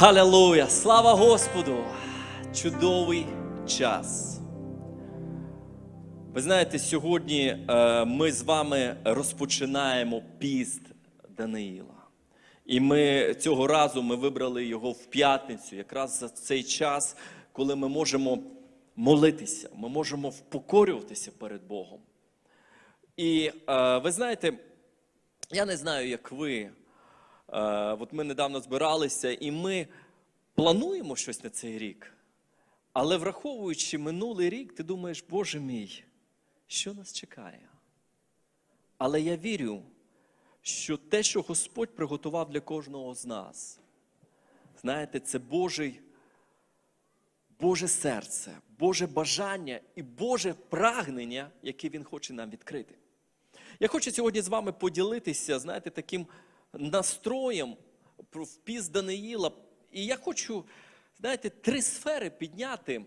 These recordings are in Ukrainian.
Халилуя! Слава Господу! Чудовий час. Ви знаєте, сьогодні е, ми з вами розпочинаємо піст Даниїла. І ми цього разу ми вибрали його в п'ятницю, якраз за цей час, коли ми можемо молитися, ми можемо впокорюватися перед Богом. І е, ви знаєте, я не знаю, як ви. Е, От ми недавно збиралися, і ми плануємо щось на цей рік. Але враховуючи минулий рік, ти думаєш, Боже мій, що нас чекає? Але я вірю, що те, що Господь приготував для кожного з нас, знаєте, це Божий, Боже серце, Боже бажання і Боже прагнення, яке Він хоче нам відкрити. Я хочу сьогодні з вами поділитися, знаєте, таким настроєм про впіз Даниїла. І я хочу, знаєте, три сфери підняти,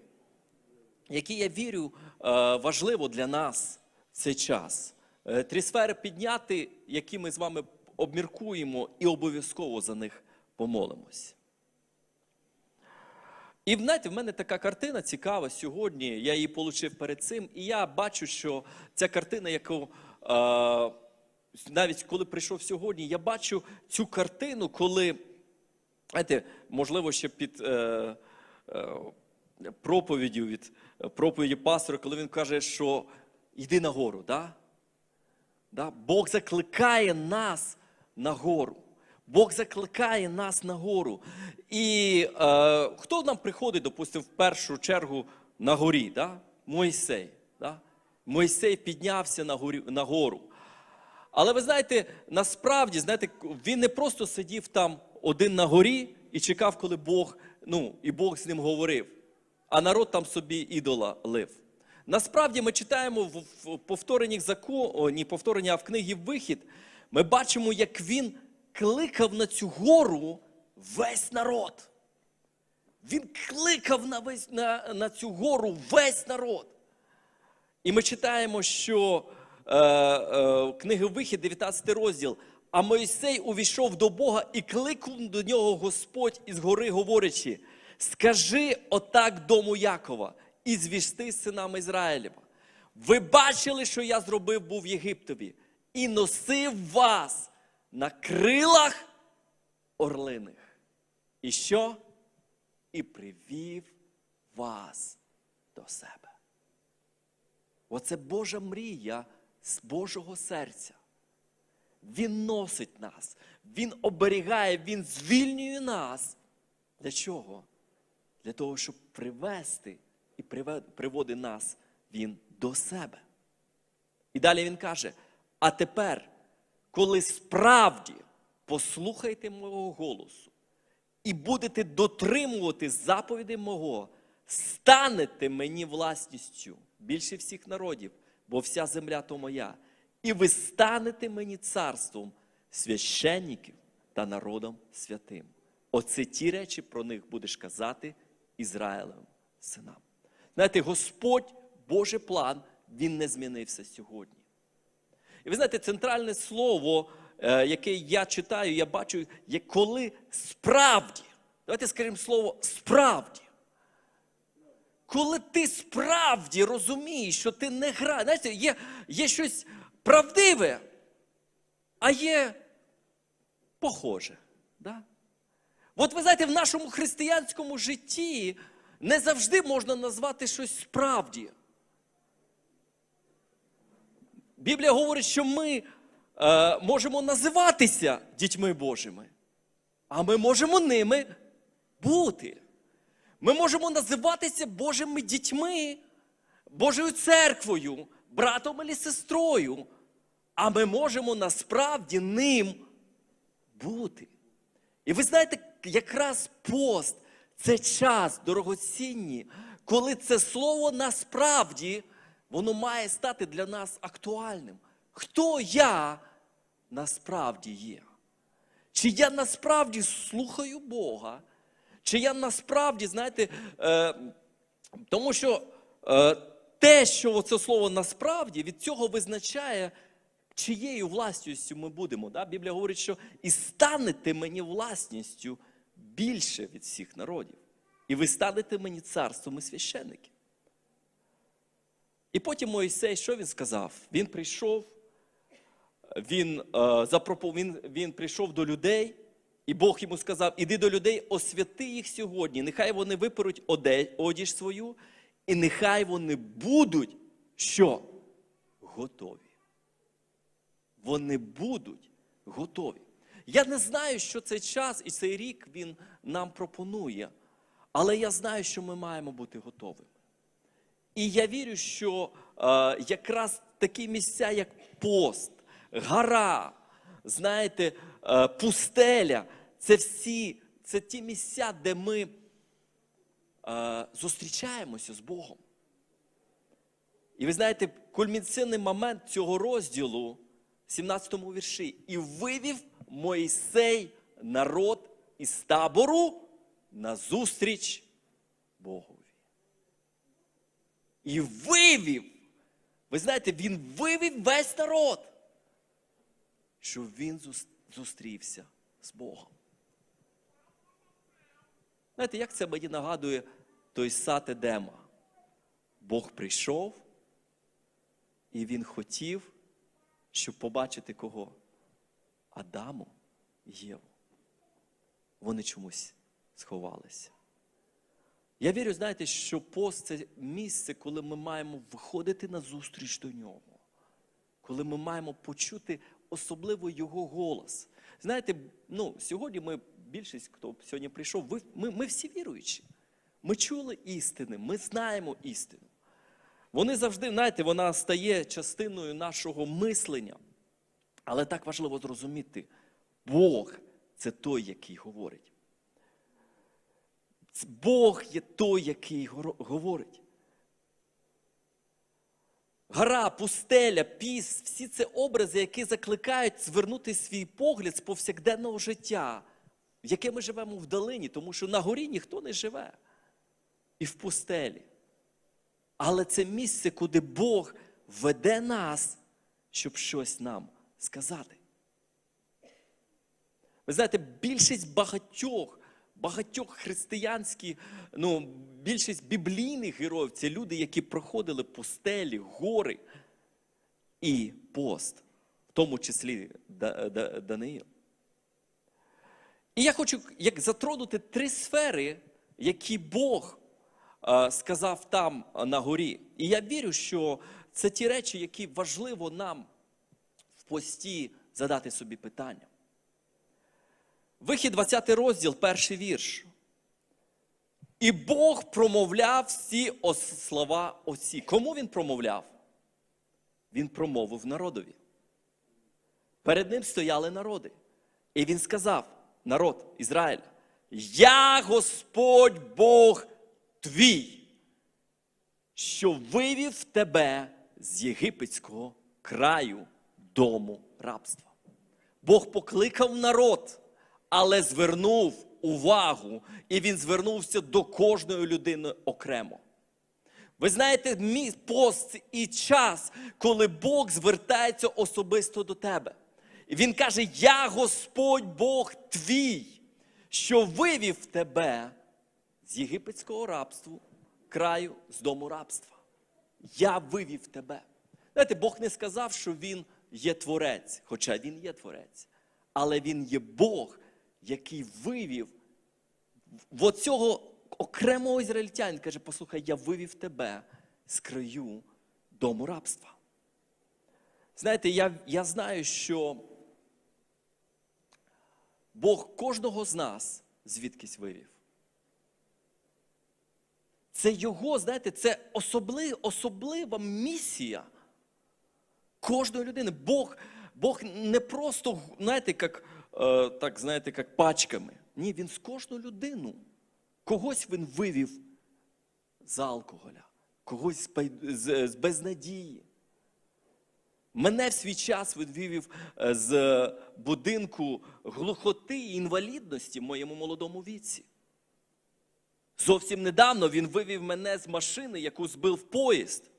які я вірю е, важливо для нас в цей час. Е, Три сфери підняти, які ми з вами обміркуємо і обов'язково за них помолимось. І знаєте, в мене така картина цікава сьогодні. Я її отримав перед цим, і я бачу, що ця картина, яку е, навіть коли прийшов сьогодні, я бачу цю картину, коли, знаєте, можливо, ще під е, е, проповіддю від е, проповіді пастора, коли він каже, що йди на гору, да? Да? Бог закликає нас на гору. Бог закликає нас на гору. І е, хто нам приходить, допустимо, в першу чергу на горі? Да? Мойсей. Да? Мойсей піднявся на гору. Але ви знаєте, насправді, знаєте, він не просто сидів там один на горі і чекав, коли Бог, ну, і Бог з ним говорив, а народ там собі ідола лив. Насправді ми читаємо в повтореннях законів, повторення, в книгі Вихід, ми бачимо, як він кликав на цю гору весь народ. Він кликав на, весь, на, на цю гору весь народ. І ми читаємо, що е, е, книги Вихід, 19 розділ. А Мойсей увійшов до Бога і кликнув до нього Господь із гори, говорячи: Скажи отак дому Якова і звісти синам Ізраїлєва. Ви бачили, що я зробив був в Єгиптові, і носив вас на крилах орлиних. І що? І привів вас до себе. Оце Божа мрія з Божого серця. Він носить нас, Він оберігає, Він звільнює нас. Для чого? Для того, щоб привести і приводить нас Він до себе. І далі він каже: а тепер, коли справді послухайте мого голосу і будете дотримувати заповідей мого, станете мені власністю більше всіх народів, бо вся земля то моя, і ви станете мені царством священників та народом святим. Оце ті речі про них будеш казати Ізраїлевим синам. Знаєте, Господь, Божий план, він не змінився сьогодні. І ви знаєте, центральне слово, е, яке я читаю, я бачу, є коли справді, давайте скажемо слово справді. Коли ти справді розумієш, що ти не граєш, знаєте, є, є щось правдиве, а є похоже. Да? От ви знаєте, в нашому християнському житті не завжди можна назвати щось справді. Біблія говорить, що ми е, можемо називатися дітьми Божими, а ми можемо ними бути. Ми можемо називатися Божими дітьми, Божою церквою, братом або сестрою, а ми можемо насправді ним бути. І ви знаєте, якраз пост це час дорогоцінні, коли це слово насправді воно має стати для нас актуальним. Хто я насправді є? Чи я насправді слухаю Бога? Чи я насправді, знаєте, е, тому що е, те, що це слово насправді, від цього визначає, чиєю власністю ми будемо. Да? Біблія говорить, що і станете мені власністю більше від всіх народів. І ви станете мені царством і священників. І потім Моїсей, що він сказав? Він прийшов, він, е, запропо- він, він прийшов до людей, і Бог йому сказав: іди до людей, освяти їх сьогодні. Нехай вони виперуть одіж свою, і нехай вони будуть що? Готові. Вони будуть готові. Я не знаю, що цей час і цей рік він нам пропонує, але я знаю, що ми маємо бути готовими. І я вірю, що е, якраз такі місця, як пост, гора, знаєте, пустеля, це всі, це ті місця, де ми е, зустрічаємося з Богом. І ви знаєте, кульмінаційний момент цього розділу, в 17 вірші, і вивів Моїсей народ із табору на зустріч Богові. І вивів. Ви знаєте, він вивів весь народ, що він зус- зустрівся з Богом. Знаєте, як це мені нагадує той сад Едема? Бог прийшов, і він хотів, щоб побачити кого? Адаму і Єву. Вони чомусь сховалися. Я вірю, знаєте, що пост це місце, коли ми маємо виходити на зустріч до нього, коли ми маємо почути особливо його голос. Знаєте, ну, сьогодні ми, більшість, хто сьогодні прийшов, ви, ми, ми всі віруючі. Ми чули істини, ми знаємо істину. Вони завжди, знаєте, вона стає частиною нашого мислення. Але так важливо зрозуміти, Бог це той, який говорить. Бог є той, який говорить. Гора, пустеля, піс, всі це образи, які закликають звернути свій погляд з повсякденного життя, в яке ми живемо в долині, тому що на горі ніхто не живе. І в пустелі. Але це місце, куди Бог веде нас, щоб щось нам сказати. Ви знаєте, більшість багатьох, багатьох християнських, ну, більшість біблійних героїв це люди, які проходили пустелі, гори і пост, в тому числі Да- Да- Даниїл. І я хочу як затронути три сфери, які Бог сказав там на горі. І я вірю, що це ті речі, які важливо нам в пості задати собі питання. Вихід 20 розділ, перший вірш. І Бог промовляв всі слова оці. Кому він промовляв? Він промовив народові. Перед ним стояли народи. І він сказав: народ Ізраїль, я Господь Бог твій, що вивів тебе з єгипетського краю дому рабства. Бог покликав народ, але звернув увагу, і він звернувся до кожної людини окремо. Ви знаєте, мій пост і час, коли Бог звертається особисто до тебе. І Він каже: Я Господь Бог твій, що вивів тебе з єгипетського рабства, краю з дому рабства. Я вивів тебе. Знаєте, Бог не сказав, що Він є творець, хоча Він є творець. Але Він є Бог, який вивів в оцього окремого ізраїльтянина. Каже, послухай, я вивів тебе з краю дому рабства. Знаєте, я, я знаю, що Бог кожного з нас звідкись вивів. Це його, знаєте, це особли, особлива місія кожної людини. Бог, Бог не просто, знаєте, як, так, знаєте, як пачками. Ні, він з кожну людину. Когось він вивів з алкоголя, когось з, безнадії. Мене в свій час вивів е, з будинку глухоти і інвалідності в моєму молодому віці. Зовсім недавно він вивів мене з машини, яку збив поїзд.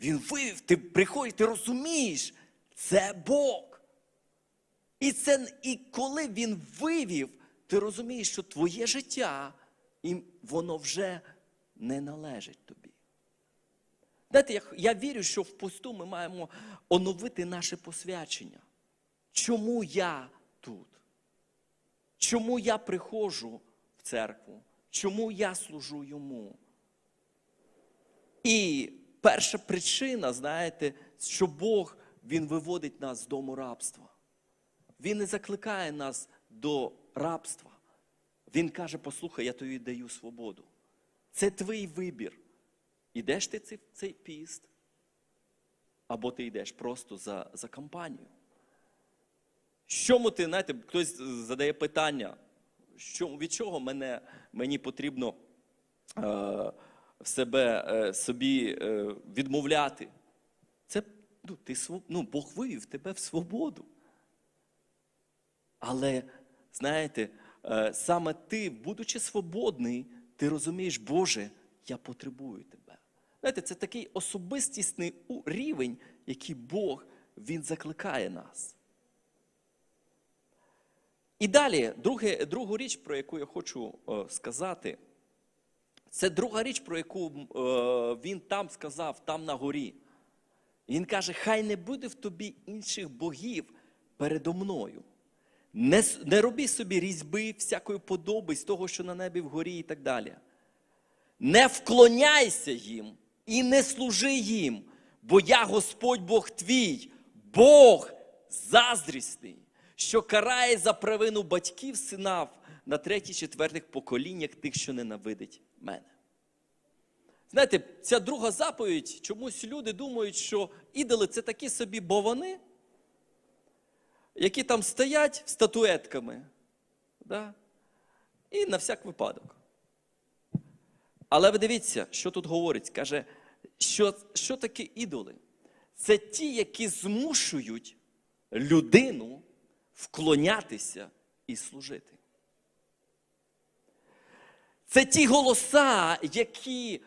Він вивів, ти приходиш, ти розумієш, це Бог. І, це, і коли він вивів, ти розумієш, що твоє життя, воно вже не належить тобі. Знаєте, я, я вірю, що в посту ми маємо оновити наше посвячення. Чому я тут? Чому я приходжу в церкву? Чому я служу йому? І перша причина, знаєте, що Бог Він виводить нас з дому рабства. Він не закликає нас до рабства. Він каже: послухай, я тобі даю свободу. Це твій вибір. Ідеш ти цей, цей піст, або ти йдеш просто за, за компанію. Чому ти, знаєте, хтось задає питання, що, від чого мене, мені потрібно е, себе, е, собі е, відмовляти? Це ну, ти, ну, Бог вивів тебе в свободу. Але, знаєте, е, саме ти, будучи свободний, ти розумієш, Боже, я потребую тебе. Знаєте, це такий особистісний рівень, який Бог Він закликає нас. І далі, друге, другу річ, про яку я хочу е, сказати, це друга річ, про яку е, він там сказав, там на горі. Він каже: хай не буде в тобі інших богів передо мною. Не, не роби собі різьби, всякої подоби з того, що на небі вгорі і так далі. Не вклоняйся їм і не служи їм, бо я Господь Бог твій, Бог заздрісний, що карає за провину батьків синав на третіх, четвертих поколіннях тих, що ненавидять мене. Знаєте, ця друга заповідь, чомусь люди думають, що ідоли це такі собі бовани, які там стоять статуетками. Да? І на всяк випадок. Але ви дивіться, що тут говорить. Каже, що, що таке ідоли? Це ті, які змушують людину вклонятися і служити. Це ті голоса, які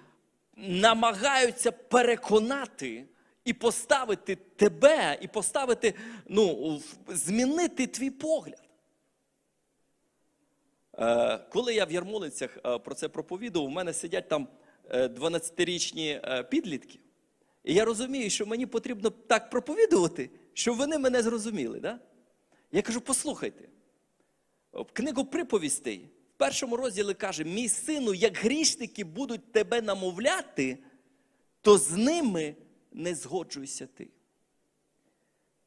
намагаються переконати і поставити тебе, і поставити, ну, змінити твій погляд. Е, Коли я в Ярмолинцях е, про це проповідував, у мене сидять там е, 12-річні е, підлітки. І я розумію, що мені потрібно так проповідувати, щоб вони мене зрозуміли. Да? Я кажу: послухайте, в книгу приповістей в першому розділі каже: мій сину, як грішники будуть тебе намовляти, то з ними не згоджуйся ти.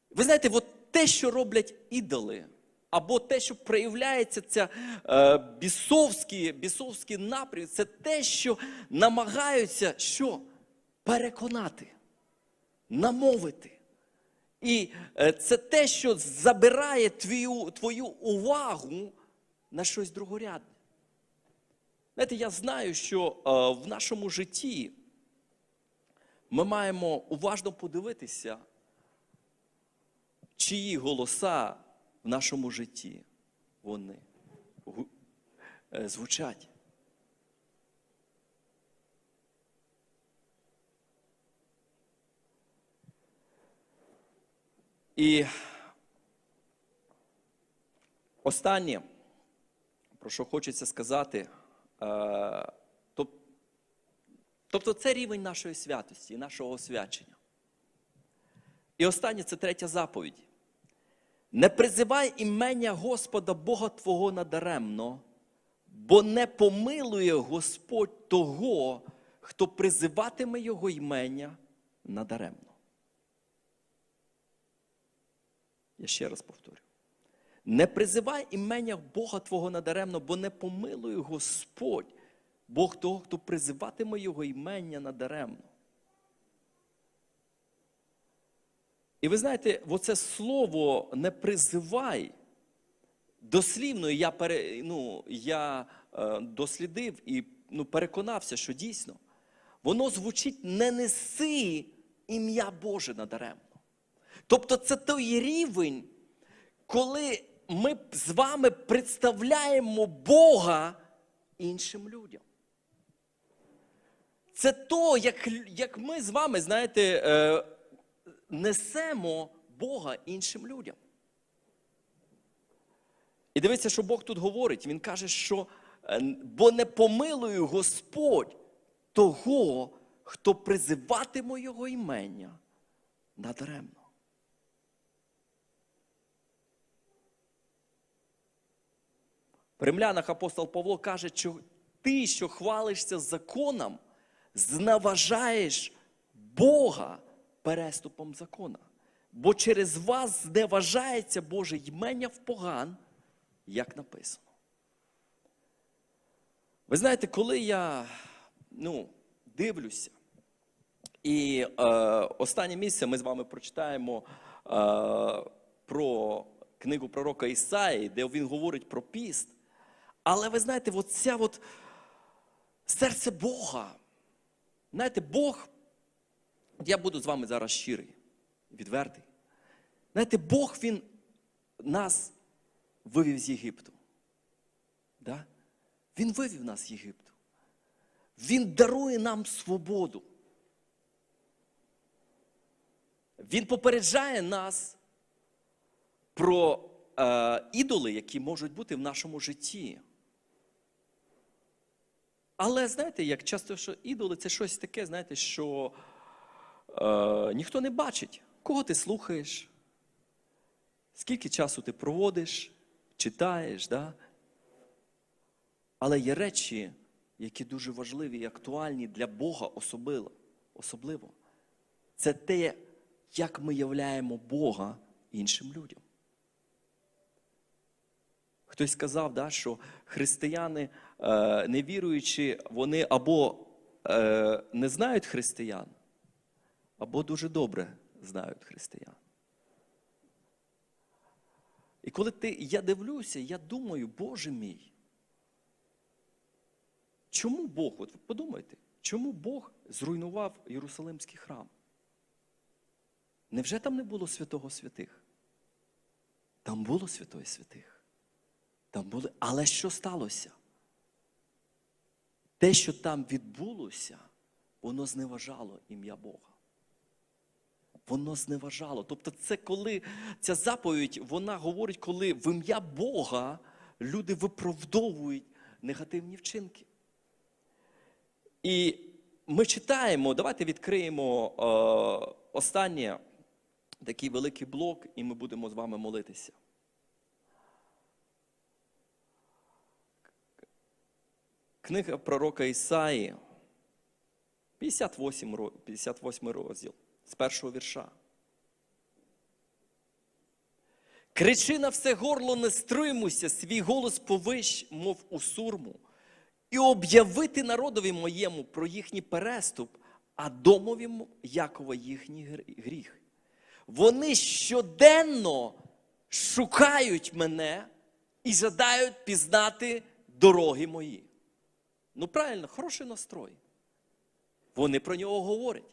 Ви знаєте, от те, що роблять ідоли, або те, що проявляється ця е, бісовський, бісовський напрям, це те, що намагаються що? переконати, намовити. І е, це те, що забирає твою, твою увагу на щось другорядне. Знаєте, я знаю, що е, в нашому житті ми маємо уважно подивитися, чиї голоса в нашому житті вони е, звучать. І останнє, про що хочеться сказати, е, тобто це рівень нашої святості, нашого освячення. І останнє це третя заповідь. Не призивай імення Господа Бога Твого надаремно, бо не помилує Господь того, хто призиватиме Його імення надаремно. Я ще раз повторю. Не призивай імення Бога Твого надаремно, бо не помилує Господь, Бог того, хто призиватиме Його імення надаремно. І ви знаєте, оце слово не призивай. Дослівно я, пере, ну, я е, дослідив і ну, переконався, що дійсно воно звучить не неси ім'я Боже надаремно. Тобто це той рівень, коли ми з вами представляємо Бога іншим людям. Це то, як, як ми з вами, знаєте, е, несемо Бога іншим людям. І дивіться, що Бог тут говорить. Він каже, що е, бо не помилує Господь того, хто призиватиме його імення надаремно. В римлянах апостол Павло каже, що ти, що хвалишся законом, зневажаєш Бога переступом закона. Бо через вас зневажається Боже ймення в поган, як написано. Ви знаєте, коли я ну, дивлюся, і е, останнє місце ми з вами прочитаємо е, про книгу пророка Ісаї, де він говорить про піст. Але ви знаєте, от от серце Бога. Знаєте, Бог, я буду з вами зараз щирий, відвертий. Знаєте, Бог Він нас вивів з Єгипту. Да? Він вивів нас з Єгипту. Він дарує нам свободу. Він попереджає нас про е, ідоли, які можуть бути в нашому житті. Але знаєте, як часто що ідоли це щось таке, знаєте, що е, ніхто не бачить, кого ти слухаєш, скільки часу ти проводиш, читаєш. Да? Але є речі, які дуже важливі і актуальні для Бога особливо. особливо. Це те, як ми являємо Бога іншим людям. Хтось сказав, да, що християни, е, невіруючі, вони або е, не знають християн, або дуже добре знають християн. І коли ти, я дивлюся, я думаю, Боже мій, чому Бог, от подумайте, чому Бог зруйнував Єрусалимський храм? Невже там не було святого святих? Там було святої святих. Там були. Але що сталося? Те, що там відбулося, воно зневажало ім'я Бога. Воно зневажало. Тобто, це коли ця заповідь, вона говорить, коли в ім'я Бога люди виправдовують негативні вчинки. І ми читаємо, давайте відкриємо е, останнє такий великий блок, і ми будемо з вами молитися. Книга пророка Ісаї, 58, 58 розділ, з першого вірша. Кричи на все горло, не стримуйся, свій голос повищ, мов у сурму, і об'явити народові моєму про їхній переступ, а домові Якова їхній гріх. Вони щоденно шукають мене і жадають пізнати дороги мої. Ну, правильно, хороший настрой. Вони про нього говорять.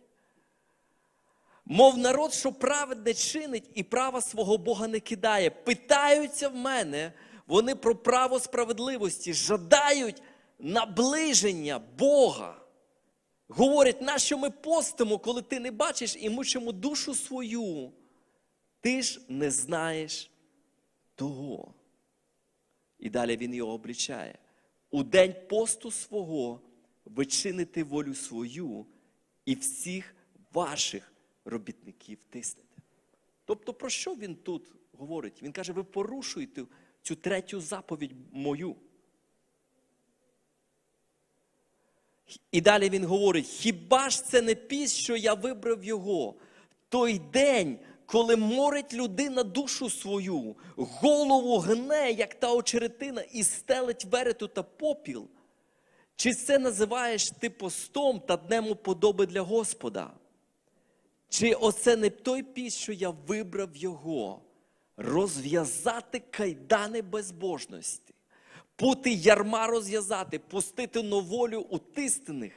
Мов народ, що праведне чинить і права свого Бога не кидає. Питаються в мене, вони про право справедливості, жадають наближення Бога. Говорять, нащо ми постимо, коли ти не бачиш і мучимо душу свою. Ти ж не знаєш того. І далі він його облічає. У день посту свого ви чините волю свою і всіх ваших робітників тиснете. Тобто, про що він тут говорить? Він каже: ви порушуєте цю третю заповідь мою. І далі він говорить: хіба ж це не піс, що я вибрав його? Той день, коли морить людина душу свою, голову гне, як та очеретина, і стелить верету та попіл. Чи це називаєш ти постом та днем уподоби для Господа? Чи оце не той піс, що я вибрав його, розв'язати кайдани безбожності, пути ярма розв'язати, пустити на волю утистених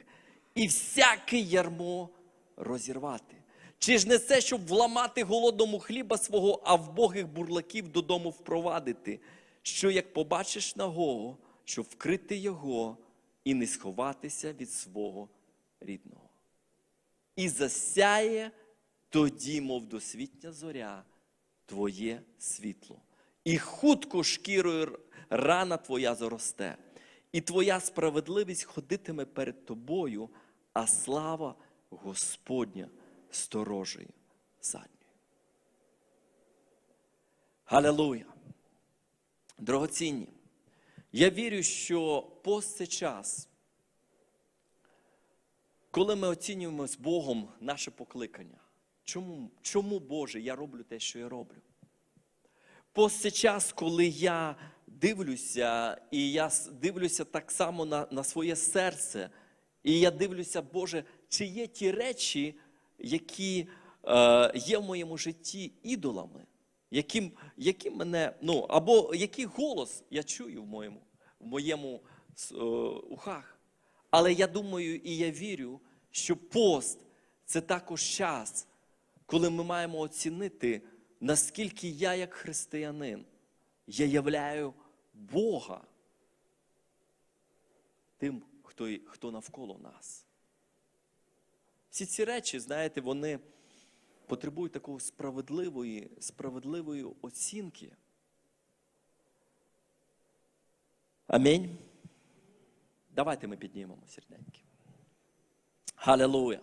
і всяке ярмо розірвати? Чи ж не це, щоб вламати голодному хліба свого, а вбогих бурлаків додому впровадити, що як побачиш нагого, щоб вкрити його і не сховатися від свого рідного? І засяє тоді, мов досвітня зоря, твоє світло. і хутко шкірою рана твоя заросте, і твоя справедливість ходитиме перед тобою, а слава Господня сторожею задньою. Галилуя! Дорогоцінні! Я вірю, що пост це час, коли ми оцінюємо з Богом наше покликання. Чому, чому Боже, я роблю те, що я роблю? Пост це час, коли я дивлюся, і я дивлюся так само на, на своє серце. І я дивлюся, Боже, чи є ті речі, які е, є в моєму житті ідолами, яким, які мене, ну, або який голос я чую в моєму, в моєму е, ухах. Але я думаю і я вірю, що пост це також час, коли ми маємо оцінити, наскільки я, як християнин, я являю Бога тим, хто, хто навколо нас. Всі ці речі, знаєте, вони потребують такої справедливої, справедливої оцінки. Амінь. Давайте ми піднімемо серденьки. Халилуя.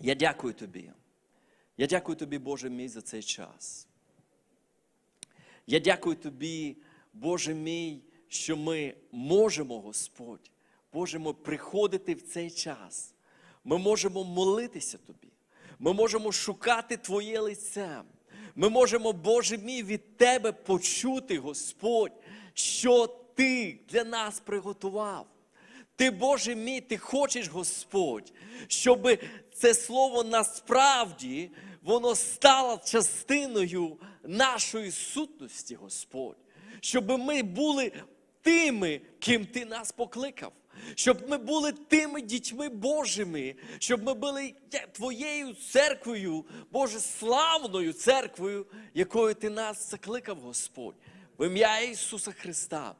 Я дякую тобі. Я дякую тобі, Боже мій, за цей час. Я дякую тобі, Боже мій, що ми можемо, Господь, можемо приходити в цей час. Ми можемо молитися Тобі. Ми можемо шукати Твоє лице. Ми можемо, Боже мій, від Тебе почути, Господь, що Ти для нас приготував. Ти, Боже мій, ти хочеш, Господь, щоб це слово насправді воно стало частиною нашої сутності, Господь. Щоб ми були тими, ким Ти нас покликав. Щоб ми були тими дітьми Божими, щоб ми були Твоєю церквою, Боже, славною церквою, якою Ти нас закликав, Господь, в ім'я Ісуса Христа.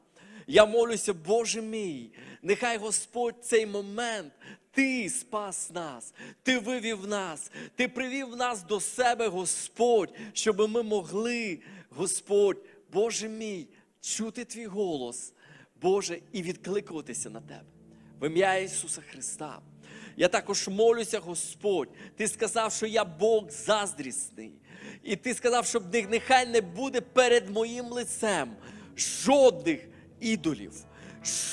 Я молюся, Боже мій, нехай Господь цей момент, Ти спас нас, Ти вивів нас, Ти привів нас до себе, Господь, щоб ми могли, Господь, Боже мій, чути Твій голос, Боже, і відкликуватися на Тебе. В ім'я Ісуса Христа. Я також молюся, Господь. Ти сказав, що я Бог заздрісний. І ти сказав, що нехай не буде перед моїм лицем жодних ідолів,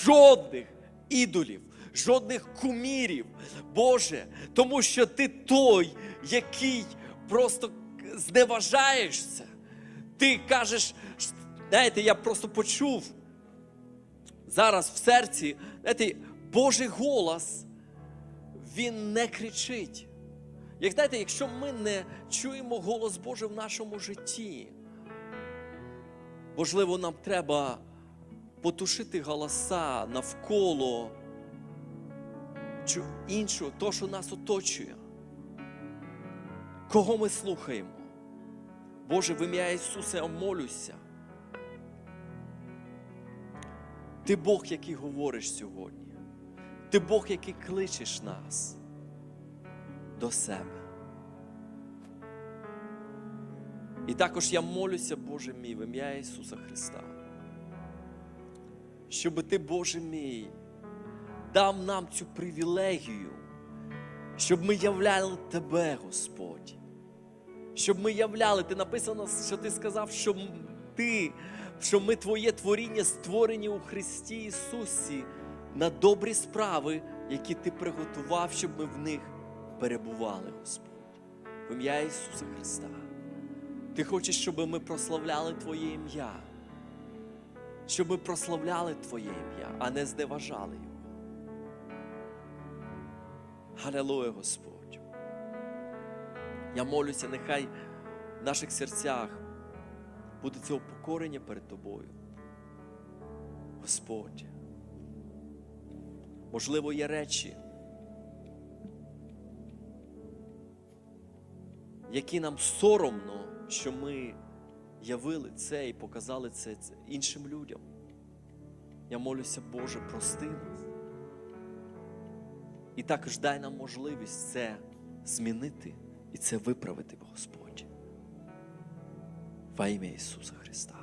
жодних ідолів, жодних кумірів, Боже, тому що ти той, який просто зневажаєшся. Ти кажеш, знаєте, я просто почув зараз в серці, знаєте, Божий голос, він не кричить. Як знаєте, якщо ми не чуємо голос Божий в нашому житті, можливо, нам треба потушити голоса навколо іншого, то, що нас оточує. Кого ми слухаємо? Боже, в ім'я Ісуса я молюся. Ти Бог, який говориш сьогодні. Ти Бог, який кличеш нас до себе. І також я молюся, Боже мій, в ім'я Ісуса Христа, щоб Ти, Боже мій, дав нам цю привілегію, щоб ми являли Тебе, Господь. Щоб ми являли, ти написано, що ти сказав, що ти, що ми Твоє творіння створені у Христі Ісусі на добрі справи, які Ти приготував, щоб ми в них перебували, Господь. В ім'я Ісуса Христа. Ти хочеш, щоб ми прославляли Твоє ім'я, щоб ми прославляли Твоє ім'я, а не зневажали Його. Галилуя, Господь. Я молюся, нехай в наших серцях буде цього покорення перед Тобою. Господь. Можливо, є речі, які нам соромно, що ми явили це і показали це, це іншим людям. Я молюся, Боже, прости нас. І також дай нам можливість це змінити і це виправити, Господь. Во ім'я Ісуса Христа.